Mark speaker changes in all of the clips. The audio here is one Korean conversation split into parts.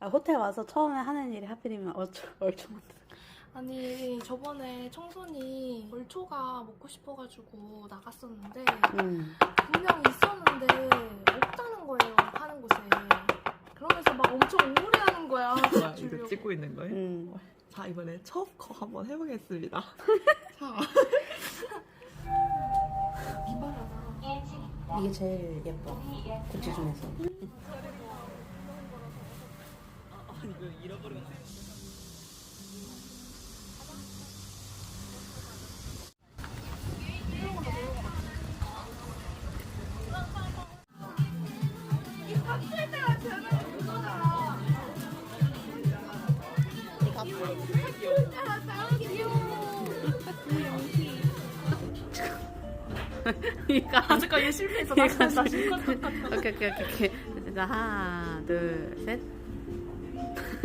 Speaker 1: 아, 호텔 와서 처음에 하는 일이 하필이면 얼초, 얼초 만드는 거.
Speaker 2: 아니 저번에 청손이 벌초가 먹고 싶어가지고 나갔었는데
Speaker 1: 음.
Speaker 2: 분명 있었는데 없다는 거예요 파는 곳에 그러면서 막 엄청 우울해하는 거야
Speaker 3: 아, 이거
Speaker 2: 주려고.
Speaker 3: 찍고 있는 거예요?
Speaker 1: 음.
Speaker 3: 자 이번에 처음거 한번 해보겠습니다. 자
Speaker 1: 이게 제일 예뻐. 구찌 중에서.
Speaker 3: 이거 잃어버린 거.
Speaker 1: 이거
Speaker 2: 아직까지 얘 실패했어 다시 다시
Speaker 1: 오케이 오케이 오케이 오케이. 자 하나 둘 셋.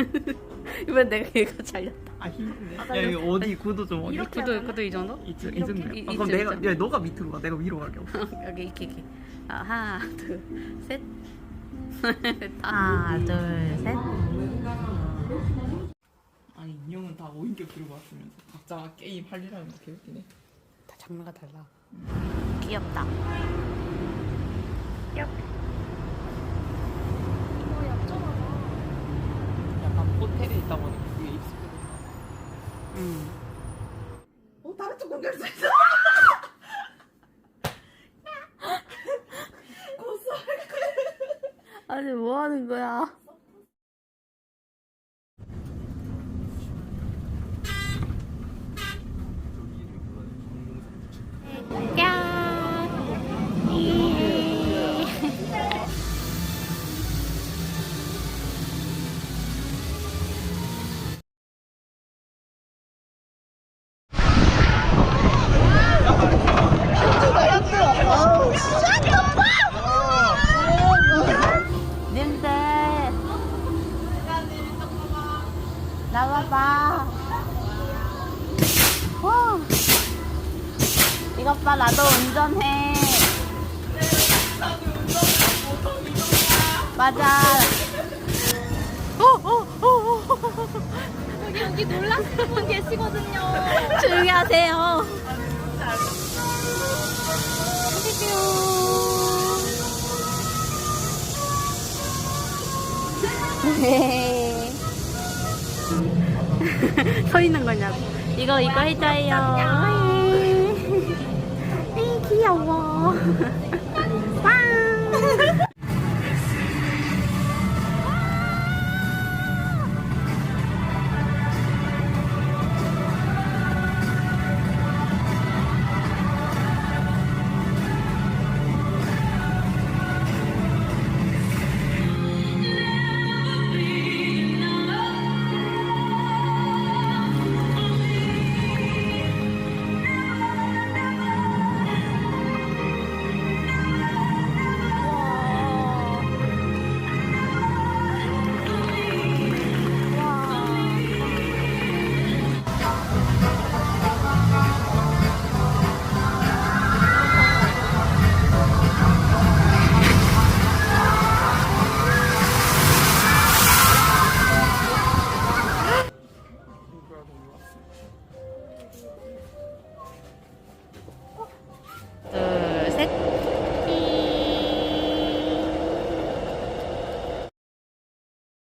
Speaker 1: 이번 내가 얘가 잘렸다.
Speaker 3: 아 힘드네. 야 이거 어디 구도 좀 어디?
Speaker 2: 이렇게
Speaker 1: 구도
Speaker 2: 하잖아.
Speaker 1: 구도 이 정도?
Speaker 3: 이, 이 정도.
Speaker 1: 이-
Speaker 3: 아,
Speaker 1: 이-
Speaker 3: 그럼
Speaker 1: 이쯤,
Speaker 3: 내가. 야 너가 밑으로 가. 내가 위로 갈게.
Speaker 1: 여기 이렇게 이렇게. 아, 하나 둘 셋. 하나 둘 셋.
Speaker 3: 아니 인형은 다 5인격 들고 왔으면서 각자 게임 할 일하는 거 개웃기네.
Speaker 1: 다 장르가 달라. 귀엽다.
Speaker 2: 이거 얇잖아
Speaker 3: 약간 호텔에 있다 보니까 그게 익숙해.
Speaker 1: 음.
Speaker 3: 어 다른 쪽 공개할 수 있어.
Speaker 1: 나와봐 와. 이것 봐 나도 운전해 맞아 어, 어, 어, 어.
Speaker 2: 여기 여기 놀라시는 분 계시거든요
Speaker 1: 조용히 하세요 네. 서 있는 거냐고. 이거 이거 해줘요. 에이, 귀여워. 빵.